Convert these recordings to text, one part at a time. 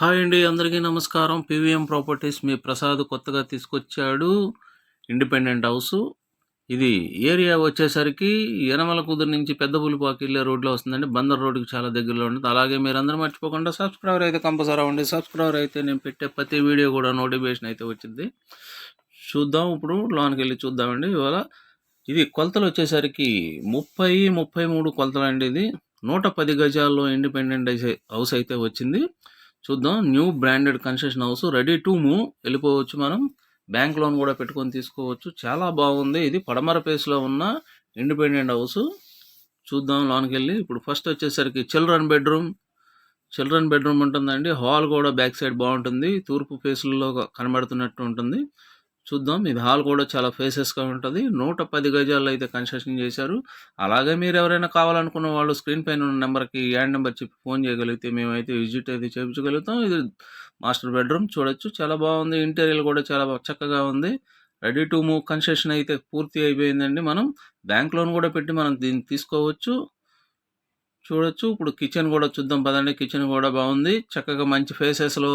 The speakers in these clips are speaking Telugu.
హాయ్ అండి అందరికీ నమస్కారం. పీవీఎం ప్రాపర్టీస్ మీ ప్రసాద్ కొత్తగా తీసుకొచ్చాడు. Independent house. ఇది ఏరియా వచ్చేసరికి యనమల కుదురు నుంచి పెద్ద పులిపాకి వెళ్ళే రోడ్లో వస్తుందండి. బందర్ రోడ్డుకి చాలా దగ్గరలో ఉంటుంది. అలాగే మీరు అందరూ మర్చిపోకుండా సబ్స్క్రైబర్ అయితే కంపల్సరీ అవ్వండి. సబ్స్క్రైబర్ అయితే నేను పెట్టే ప్రతి వీడియో కూడా నోటిఫికేషన్ అయితే వచ్చింది. చూద్దాం ఇప్పుడు లోనికి వెళ్ళి చూద్దామండి. ఇవాళ ఇది కొలతలు వచ్చేసరికి ముప్పై ముప్పై మూడు కొలతలు అండి ఇది. నూట పది గజాల్లో ఇండిపెండెంట్ హౌస్ అయితే వచ్చింది. చూద్దాం. New branded construction house. Ready to move. వెళ్ళిపోవచ్చు మనం. బ్యాంక్ లోన్ కూడా పెట్టుకొని తీసుకోవచ్చు. చాలా బాగుంది. ఇది పడమర పేస్లో ఉన్న ఇండిపెండెంట్ హౌస్. చూద్దాం లోనికి వెళ్ళి ఇప్పుడు ఫస్ట్ వచ్చేసరికి చిల్డ్రన్ బెడ్రూమ్. చిల్డ్రన్ బెడ్రూమ్ ఉంటుందండి. హాల్ కూడా బ్యాక్ సైడ్ బాగుంటుంది. తూర్పు ఫేస్లలో కనబడుతున్నట్టు ఉంటుంది. చూద్దాం. ఇది హాల్ కూడా చాలా ఫేసెస్గా ఉంటుంది. నూట పది గజాల్లో అయితే కన్స్ట్రక్షన్ చేశారు. అలాగే మీరు ఎవరైనా కావాలనుకున్న వాళ్ళు స్క్రీన్ పైన ఉన్న నెంబర్కి యాడ్ నెంబర్ చెప్పి ఫోన్ చేయగలిగితే మేమైతే విజిట్ అయితే చేయించగలుగుతాం. ఇది మాస్టర్ బెడ్రూమ్ చూడొచ్చు. చాలా బాగుంది. ఇంటీరియర్ కూడా చాలా చక్కగా ఉంది. రెడీ టు మూవ్ కన్స్ట్రక్షన్ అయితే పూర్తి అయిపోయిందండి మనం. బ్యాంక్ లోన్ కూడా పెట్టి మనం దీన్ని తీసుకోవచ్చు. చూడొచ్చు. ఇప్పుడు కిచెన్ కూడా చూద్దాం పదండి. కిచెన్ కూడా బాగుంది. చక్కగా మంచి ఫేసెస్లో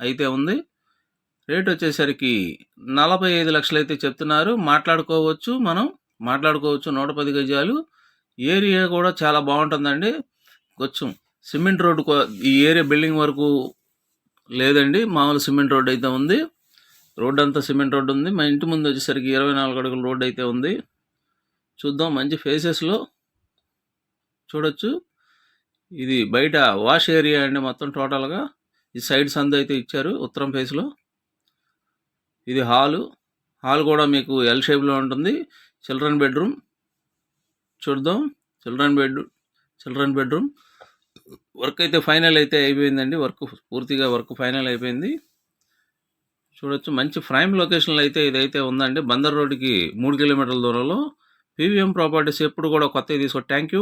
అయితే ఉంది. రేట్ వచ్చేసరికి నలభై ఐదు లక్షలు అయితే చెప్తున్నారు. మాట్లాడుకోవచ్చు మనం. మాట్లాడుకోవచ్చు నూట పది గజాలు. ఏరియా కూడా చాలా బాగుంటుందండి. కొంచెం సిమెంట్ రోడ్డు ఈ ఏరియా బిల్డింగ్ వరకు లేదండి. మామూలు సిమెంట్ రోడ్డు అయితే ఉంది. రోడ్డు అంతా సిమెంట్ రోడ్డు ఉంది. మా ఇంటి ముందు వచ్చేసరికి ఇరవై నాలుగు అడుగుల రోడ్ అయితే ఉంది. చూద్దాం మంచి ఫేసెస్లో చూడొచ్చు. ఇది బయట వాష్ ఏరియా అండి మొత్తం టోటల్గా ఈ సైడ్ అంతా అయితే ఇచ్చారు ఉత్తరం ఫేస్లో ఇది హాలు. హాల్ కూడా మీకు ఎల్ షేప్లో ఉంటుంది. చిల్డ్రన్ బెడ్రూమ్ చూద్దాం. Children bed children bedroom work అయితే ఫైనల్ అయితే అయిపోయిందండి. వర్క్ పూర్తిగా వర్క్ ఫైనల్ అయిపోయింది. చూడొచ్చు. మంచి ప్రైమ్ లొకేషన్లో అయితే ఇదైతే ఉందండి. బందర్ రోడ్డుకి మూడు కిలోమీటర్ల దూరంలో. పీవీఎం ప్రాపర్టీస్ ఎప్పుడు కూడా కొత్తవి తీసుకో థ్యాంక్ యూ